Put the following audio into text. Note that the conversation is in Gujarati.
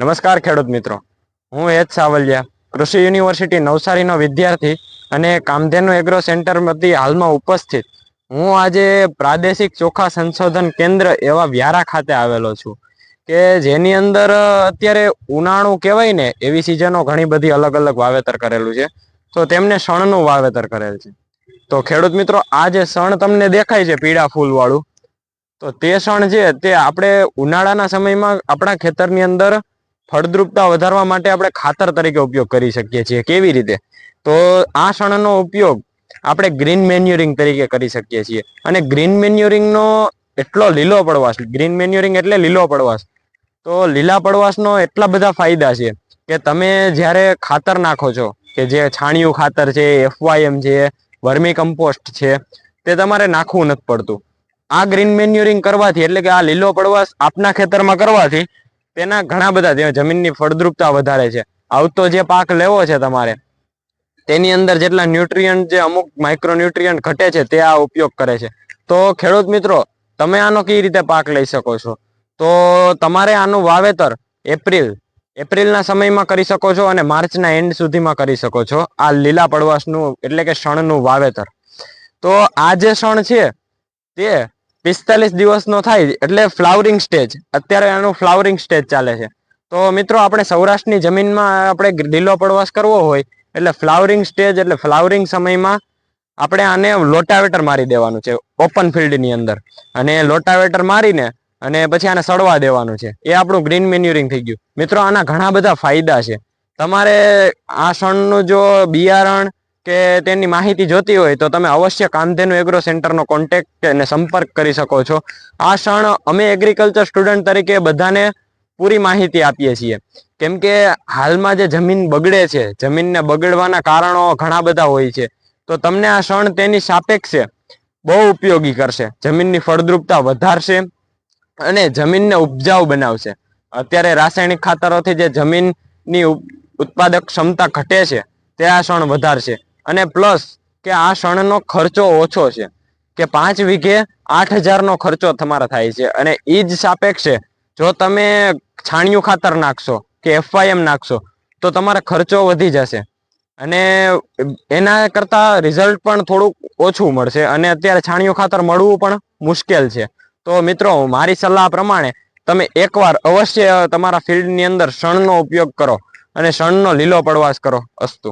નમસ્કાર ખેડૂત મિત્રો. હું એચ સાવલિયા, કૃષિ યુનિવર્સિટી નવસારીનો વિદ્યાર્થી અને કામધેનુ એગ્રો સેન્ટરમાંથી હાલમાં ઉપસ્થિત. હું આજે પ્રાદેશિક ચોખા સંશોધન કેન્દ્ર એવા વ્યારા ખાતે આવેલો છું કે જેની અંદર અત્યારે ઉનાળું કહેવાય ને, એવી સિઝનો ઘણી બધી અલગ અલગ વાવેતર કરેલું છે. તો તેમને શણનું વાવેતર કરેલ છે. તો ખેડૂત મિત્રો, આ જે શણ તમને દેખાય છે પીળા ફૂલવાળું, તો તે શણ છે તે આપણે ઉનાળાના સમયમાં આપણા ખેતરની અંદર ફળદ્રુપતા વધારવા માટે આપણે ખાતર તરીકે ઉપયોગ કરી શકીએ છીએ. કેવી રીતે? તો આ શણનો ઉપયોગ આપણે ગ્રીન મેન્યુરિંગ તરીકે કરી શકીએ છીએ. અને ગ્રીન મેન્યુરિંગનો એટલો લીલો પડવાશ, ગ્રીન મેન્યુરિંગ એટલે લીલો પડવાશ. તો લીલા પડવાશનો એટલા બધા ફાયદા છે કે તમે જ્યારે ખાતર નાખો છો, કે જે છાણિયું ખાતર છે, એફવાયએમ છે, વર્મી કમ્પોસ્ટ છે, તે તમારે નાખવું નથી પડતું. આ ગ્રીન મેન્યુરિંગ કરવાથી, એટલે કે આ લીલો પડવાશ આપના ખેતરમાં કરવાથી તેના ઘણા બધા જમીનની ફળદ્રુપતા વધારે છે. આવતો જે પાક લેવો છે તમારે, તેની અંદર જેટલા ન્યુટ્રિયન્ટ જે અમુક માઇક્રોન્યુટ્રિયન્ટ ઘટે છે તે આ ઉપયોગ કરે છે. તો ખેડૂત મિત્રો, તમે આનો કઈ રીતે પાક લઈ શકો છો? તો તમારે આનું વાવેતર એપ્રિલ, એપ્રિલના સમયમાં કરી શકો છો અને માર્ચના એન્ડ સુધીમાં કરી શકો છો. આ લીલા પડવાશનું એટલે કે શણનું વાવેતર. તો આ જે શણ છે તે પિસ્તાલીસ દિવસનો થાય એટલે ફ્લાવરિંગ સ્ટેજ અત્યારે આનું ફ્લાવરિંગ સ્ટેજ ચાલે છે. તો મિત્રો, આપણે સૌરાષ્ટ્રની જમીનમાં આપણે લીલો પડવાશ કરવો હોય, એટલે ફ્લાવરિંગ સ્ટેજ એટલે ફ્લાવરિંગ સમયમાં આપણે આને લોટાવેટર મારી દેવાનું છે ઓપન ફિલ્ડની અંદર. અને લોટાવેટર મારીને અને પછી આને સડવા દેવાનું છે. એ આપણું ગ્રીન મેન્યુરિંગ થઈ ગયું. મિત્રો, આના ઘણા બધા ફાયદા છે. તમારે આ શણનું જો બિયારણ કે તેની માહિતી જોતી હોય તો તમે અવશ્ય કામધેનુ એગ્રો સેન્ટરનો કોન્ટેક્ટ અને સંપર્ક કરી શકો છો. આ ક્ષણ અમે એગ્રીકલ્ચર સ્ટુડન્ટ તરીકે બધાને પૂરી માહિતી આપીએ છીએ. કેમ કે હાલમાં જે જમીન બગડે છે, જમીનને બગડવાના કારણો ઘણા બધા હોય છે. તો તમને આ ક્ષણ તેની સાપેક્ષે બહુ ઉપયોગી કરશે. જમીનની ફળદ્રુપતા વધારશે અને જમીનને ઉપજાઉ બનાવશે. અત્યારે રાસાયણિક ખાતરોથી જે જમીનની ઉત્પાદક ક્ષમતા ઘટે છે, તે આ ક્ષણ વધારશે. અને પ્લસ કે આ શણનો ખર્ચો ઓછો છે. કે પાંચ વીઘે આઠ હજારનો ખર્ચો તમારે થાય છે. અને એ જ સાપેક્ષે જો તમે છાણિયું ખાતર નાખશો કે એફવાયએમ નાખશો, તો તમારે ખર્ચો વધી જશે. અને એના કરતાં રિઝલ્ટ પણ થોડુંક ઓછું મળશે. અને અત્યારે છાણિયું ખાતર મળવું પણ મુશ્કેલ છે. તો મિત્રો, મારી સલાહ પ્રમાણે તમે એકવાર અવશ્ય તમારા ફિલ્ડની અંદર શણનો ઉપયોગ કરો અને શણનો લીલો પડવાશ કરો. અસ્તુ.